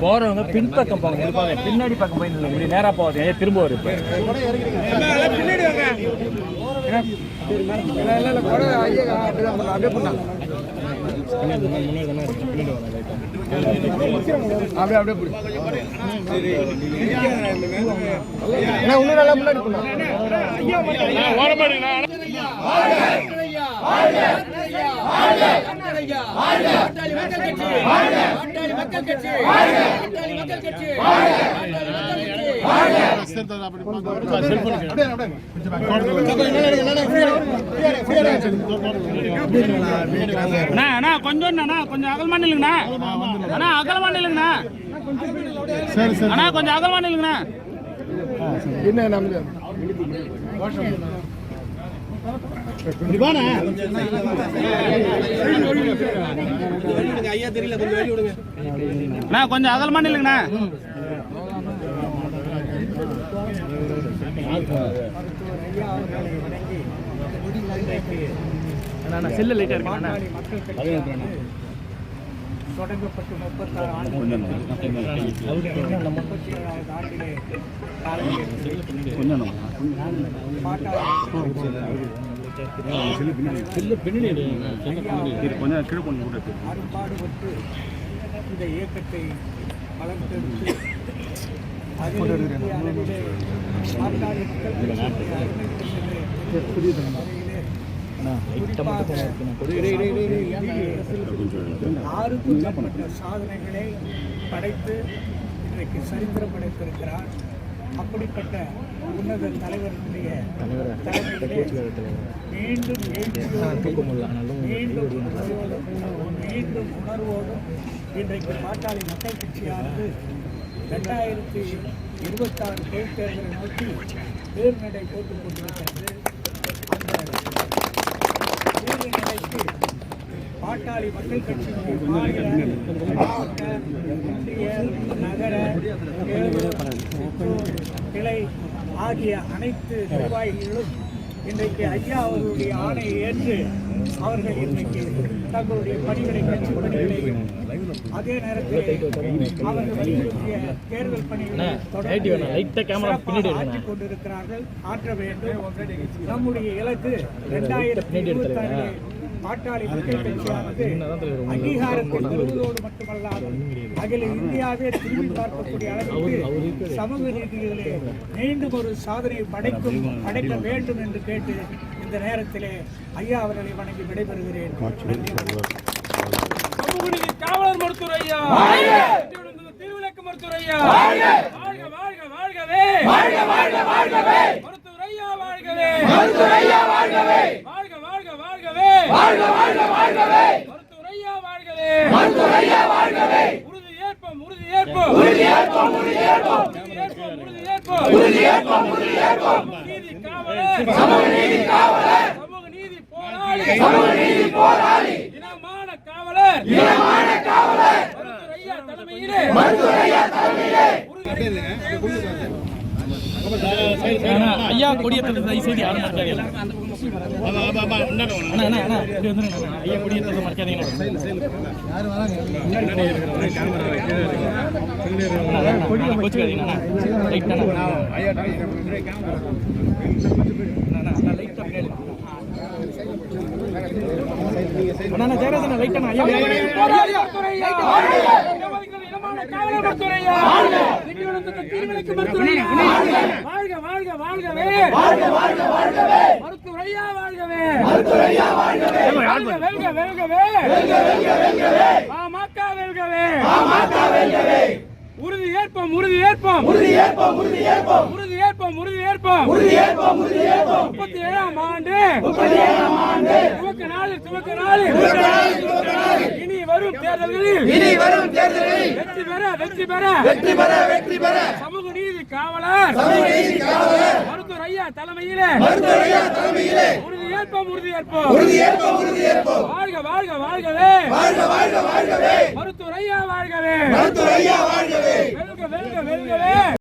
போறவங்க பின்பக்கம் போங்க. இருப்பாங்க பின்னாடி பக்கம் போய் நில்லுங்க. இப்படி நேரா போகாது ஏன் திரும்ப வரும் அப்படியே அப்படியே இன்னும் நல்லா முன்னாடி கொஞ்சம் அண்ணா கொஞ்சம் அகலமா நில்லுங்கண்ணா அண்ணா அகலமா நில்லுங்கண்ணா சரி சரி அண்ணா கொஞ்சம் அகலமா நில்லுங்கண்ணா என்ன நம்ம கொஞ்சம் அகலமா நில்லுங்கண்ணா. செல்லு லைட்டா இருக்கு அண்ணா தொடங்கப்பட்டு முப்பத்தாறு ஆண்டுகள் முப்பத்தி ஏழாவது ஆண்டிலே அறுபாடுபட்டு இந்த இயக்கத்தை வளர்த்தெடுத்து அறிவியல் அளவிலே மாட்டாளி மக்கள் அருமைக்கு சென்று ஆறுக்கும் சாதனைகளை படைத்து இன்றைக்கு சரித்திரம் படைத்திருக்கிறார் அப்படிப்பட்ட உன்னத தலைவர்களுடைய மீண்டும் மீண்டும் உணர்வோடும் மீண்டும் உணர்வோடும் இன்றைக்கு பாட்டாளி மக்கள் கட்சியானது ரெண்டாயிரத்தி இருபத்தாறு பொதுத் தேர்தலை நோக்கி தேர்நடை போட்டுக் கொண்டிருக்கிறது. கூடிய நிலைக்கு பாட்டாளி மக்கள் கட்சியின் மாவட்ட ஒன்றிய நகர கிளை ஆகிய அனைத்து நிர்வாகிகளும் இன்றைக்கு ஐயா அவர்களுடைய ஆணையை ஏற்று அவர்கள் இன்றைக்கு தங்களுடைய பணிகளை கட்சி பணிகளை அதே நேரத்தில் அவர்கள் வலியுறுத்திய தேர்தல் பணிகளை தொடர்ந்து ஆற்றிக் கொண்டிருக்கிறார்கள் ஆற்ற வேண்டும் நம்முடைய இலக்கு இரண்டாயிரத்தி இருபத்தாறு பாட்டாளி மக்கள் கட்சியானது அங்கீகாரத்தை பெறுவதோடு அகில இந்தியாவே திரும்பி பார்க்கக்கூடிய அளவுக்கு சமூக ரீதியிலே மீண்டும் ஒரு சாதனை படைக்கும் படைக்க வேண்டும் என்று கேட்டு இந்த நேரத்திலே ஐயா அவர்களை வணங்கி விடைபெறுகிறேன். காவலர் மருத்துவர் ஐயா. திருவிளக்கு மருத்துவர் ஐயா. வாழ்க வாழ்க வாழ்கவே. வாழ்க வாழ்க வாழ்கவே. மருத்துவர் ஐயா வாழ்கவே. மருத்துவர் ஐயா வாழ்கவே. வாழ்க வாழ்க வாழ்கவே. வாழ்க வாழ்க வாழ்கவே. மருத்துவர் ஐயா வாழ்கவே. மருத்துவர் ஐயா வாழ்கவே. உறுதி ஏற்போம். உறுதி ஏற்போம் உறுதி ஏற்போம். உறுதி ஏற்போம் உறுதி ஏற்போம். உறுதி ஏற்போம் உறுதி ஏற்போம் உறுதி ஏற்போம் நீதி காவலர் சமூக நீதி காவலர் சமூக நீதி போராளி. சமூக நீதி போராளி இனமான காவலர் இனமான காவலர் மருத்துவர் தலைமையிலே ஐயா தலைமையிலே ஐயா கொடியேற்றது தயவு செய்து யாரும் மறக்காதீங்க ஐயா மறக்காதீங்க வாழ்க வாழ்க வாழ்கவே வாழ்க வாழ்க வாழ்கவே மருத்துவரையா வாழ்கவே மருத்துவரையா வாழ்கவே வெல்க வெல்க வெல்கவே வெல்க வெல்க வெல்கவே பாமக வெல்கவே. பாமக வெல்கவே. உறுதி ஏற்போம் உறுதி ஏற்போம் உறுதி ஏற்போம் உறுதி ஏற்போம் உறுதி ஏற்போம் உறுதி ஏற்போம் உறுதி ஏற்போம் உறுதி ஏற்போம் முப்பத்தி ஏழாம் ஆண்டு முப்பத்தி ஏழாம் ஆண்டு துவக்க நாளில் துவக்க நாளில் இனி வரும் தேர்தல்களில் இனி வரும் தேர்தலில் வெற்றி பெற வெற்றி பெற. வெற்றி பெற வெற்றி பெற. சமூக நீதி காவலர். சமூக நீதி காவலர். மருத்துவர் ஐயா தலைமையிலே. மருத்துவர் ஐயா தலைமையிலே. ஏற்போம் உறுதி ஏற்போம். உறுதி ஏற்போம் உறுதி ஏற்போம். வாழ்க வாழ்க வாழ்கவே. வாழ்க வாழ்க வாழ்கவே. மருத்துவர் ஐயா வாழ்கவே. மருத்துவர் ஐயா வாழ்கவே. வெல்க வெல்க வெல்கவே.